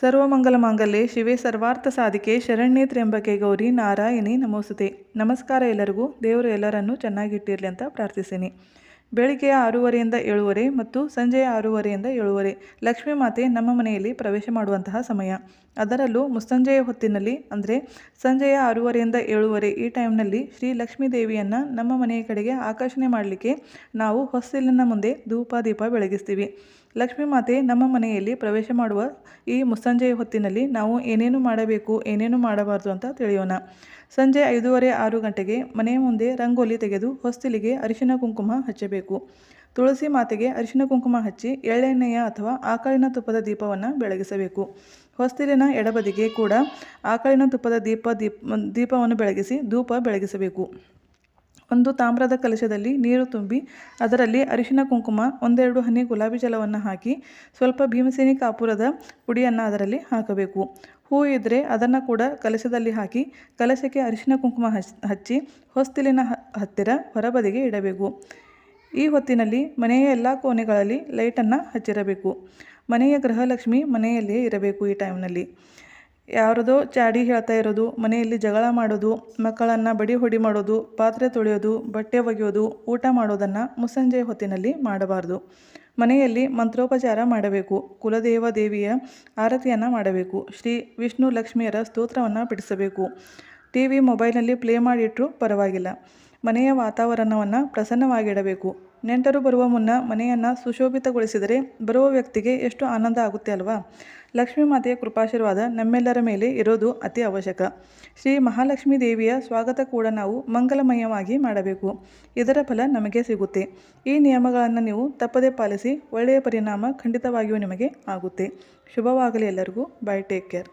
ಸರ್ವಮಂಗಲ ಮಾಂಗಲ್ಯ ಶಿವೆ ಸರ್ವಾರ್ಥ ಸಾಧಿಕೆ ಶರಣ್ಯೆ ತ್ರ್ಯಂಬಕೆ ಗೌರಿ ನಾರಾಯಣಿ ನಮೋಸುತೆ. ನಮಸ್ಕಾರ ಎಲ್ಲರಿಗೂ. ದೇವರು ಎಲ್ಲರನ್ನೂ ಚೆನ್ನಾಗಿಟ್ಟಿರಲಿ ಅಂತ ಪ್ರಾರ್ಥಿಸ್ತೀನಿ ಬೆಳಿಗ್ಗೆ ಆರೂವರೆಯಿಂದ ಏಳುವರೆ ಮತ್ತು ಸಂಜೆಯ ಆರೂವರೆಯಿಂದ ಏಳುವರೆ ಲಕ್ಷ್ಮೀ ಮಾತೆ ನಮ್ಮ ಮನೆಯಲ್ಲಿ ಪ್ರವೇಶ ಮಾಡುವಂತಹ ಸಮಯ. ಅದರಲ್ಲೂ ಮುಸ್ಸಂಜೆಯ ಹೊತ್ತಿನಲ್ಲಿ, ಅಂದರೆ ಸಂಜೆಯ ಆರೂವರೆಯಿಂದ ಏಳುವರೆ ಈ ಟೈಮ್ನಲ್ಲಿ ಶ್ರೀ ಲಕ್ಷ್ಮೀ ದೇವಿಯನ್ನು ನಮ್ಮ ಮನೆಯ ಕಡೆಗೆ ಆಕರ್ಷಣೆ ಮಾಡಲಿಕ್ಕೆ ನಾವು ಹೊಸ್ತಿಲಿನ ಮುಂದೆ ಧೂಪ ದೀಪ ಬೆಳಗಿಸ್ತೀವಿ. ಲಕ್ಷ್ಮೀ ಮಾತೆ ನಮ್ಮ ಮನೆಯಲ್ಲಿ ಪ್ರವೇಶ ಮಾಡುವ ಈ ಮುಸ್ಸಂಜೆಯ ಹೊತ್ತಿನಲ್ಲಿ ನಾವು ಏನೇನು ಮಾಡಬೇಕು, ಏನೇನು ಮಾಡಬಾರ್ದು ಅಂತ ತಿಳಿಯೋಣ. ಸಂಜೆ ಐದೂವರೆ ಆರು ಗಂಟೆಗೆ ಮನೆಯ ಮುಂದೆ ರಂಗೋಲಿ ತೆಗೆದು ಹೊಸ್ತಿಲಿಗೆ ಅರಿಶಿನ ಕುಂಕುಮ ಹಚ್ಚಬೇಕು. ತುಳಸಿ ಮಾತೆಗೆ ಅರಿಶಿನ ಕುಂಕುಮ ಹಚ್ಚಿ ಎಳ್ಳೆಣ್ಣೆಯ ಅಥವಾ ಆಕಳಿನ ತುಪ್ಪದ ದೀಪವನ್ನು ಬೆಳಗಿಸಬೇಕು. ಹೊಸ್ತಿಲಿನ ಎಡಬದಿಗೆ ಕೂಡ ಆಕಳಿನ ತುಪ್ಪದ ದೀಪ ದೀಪ, ದೀಪವನ್ನು ಬೆಳಗಿಸಿ ಧೂಪ ಬೆಳಗಿಸಬೇಕು. ಒಂದು ತಾಮ್ರದ ಕಲಶದಲ್ಲಿ ನೀರು ತುಂಬಿ ಅದರಲ್ಲಿ ಅರಿಶಿನ ಕುಂಕುಮ, ಒಂದೆರಡು ಹನಿ ಗುಲಾಬಿ ಜಲವನ್ನು ಹಾಕಿ ಸ್ವಲ್ಪ ಭೀಮಸೇನಿ ಕಾಪುರದ ಪುಡಿಯನ್ನು ಅದರಲ್ಲಿ ಹಾಕಬೇಕು. ಹೂ ಇದ್ದರೆ ಅದನ್ನು ಕೂಡ ಕಲಶದಲ್ಲಿ ಹಾಕಿ ಕಲಶಕ್ಕೆ ಅರಿಶಿನ ಕುಂಕುಮ ಹಚ್, ಹಚ್ಚಿ ಹೊಸ್ತಿಲಿನ ಹತ್ತಿರ ಹೊರಬದಿಗೆ ಇಡಬೇಕು. ಈ ಹೊತ್ತಿನಲ್ಲಿ ಮನೆಯ ಎಲ್ಲ ಕೋಣೆಗಳಲ್ಲಿ ಲೈಟನ್ನು ಹಚ್ಚಿರಬೇಕು. ಮನೆಯ ಗೃಹಲಕ್ಷ್ಮಿ ಮನೆಯಲ್ಲಿಯೇ ಇರಬೇಕು ಈ ಟೈಮ್ನಲ್ಲಿ ಯಾರದೋ ಚಾಡಿ ಹೇಳ್ತಾ ಇರೋದು, ಮನೆಯಲ್ಲಿ ಜಗಳ ಮಾಡೋದು, ಮಕ್ಕಳನ್ನು ಬಡಿ ಹೊಡಿ ಮಾಡೋದು, ಪಾತ್ರೆ ತೊಳೆಯೋದು, ಬಟ್ಟೆ ಒಗೆಯೋದು, ಊಟ ಮಾಡೋದನ್ನು ಮುಸ್ಸಂಜೆ ಹೊತ್ತಿನಲ್ಲಿ ಮಾಡಬಾರ್ದು. ಮನೆಯಲ್ಲಿ ಮಂತ್ರೋಪಚಾರ ಮಾಡಬೇಕು, ಕುಲದೇವ ದೇವಿಯ ಆರತಿಯನ್ನು ಮಾಡಬೇಕು, ಶ್ರೀ ವಿಷ್ಣು ಲಕ್ಷ್ಮಿಯರ ಸ್ತೋತ್ರವನ್ನು ಬಿಡಿಸಬೇಕು. ಟಿ ವಿ ಮೊಬೈಲ್ನಲ್ಲಿ ಪ್ಲೇ ಮಾಡಿಟ್ಟರೂ ಪರವಾಗಿಲ್ಲ. ಮನೆಯ ವಾತಾವರಣವನ್ನು ಪ್ರಸನ್ನವಾಗಿಡಬೇಕು. ನೆಂಟರು ಬರುವ ಮುನ್ನ ಮನೆಯನ್ನು ಸುಶೋಭಿತಗೊಳಿಸಿದರೆ ಬರುವ ವ್ಯಕ್ತಿಗೆ ಎಷ್ಟು ಆನಂದ ಆಗುತ್ತೆ ಅಲ್ವಾ? ಲಕ್ಷ್ಮೀ ಮಾತೆಯ ಕೃಪಾಶೀರ್ವಾದ ನಮ್ಮೆಲ್ಲರ ಮೇಲೆ ಇರೋದು ಅತಿ ಅವಶ್ಯಕ. ಶ್ರೀ ಮಹಾಲಕ್ಷ್ಮೀ ದೇವಿಯ ಸ್ವಾಗತ ಕೂಡ ನಾವು ಮಂಗಲಮಯವಾಗಿ ಮಾಡಬೇಕು. ಇದರ ಫಲ ನಮಗೆ ಸಿಗುತ್ತೆ. ಈ ನಿಯಮಗಳನ್ನು ನೀವು ತಪ್ಪದೇ ಪಾಲಿಸಿ ಒಳ್ಳೆಯ ಪರಿಣಾಮ ಖಂಡಿತವಾಗಿಯೂ ನಿಮಗೆ ಆಗುತ್ತೆ. ಶುಭವಾಗಲಿ ಎಲ್ಲರಿಗೂ. Bye take care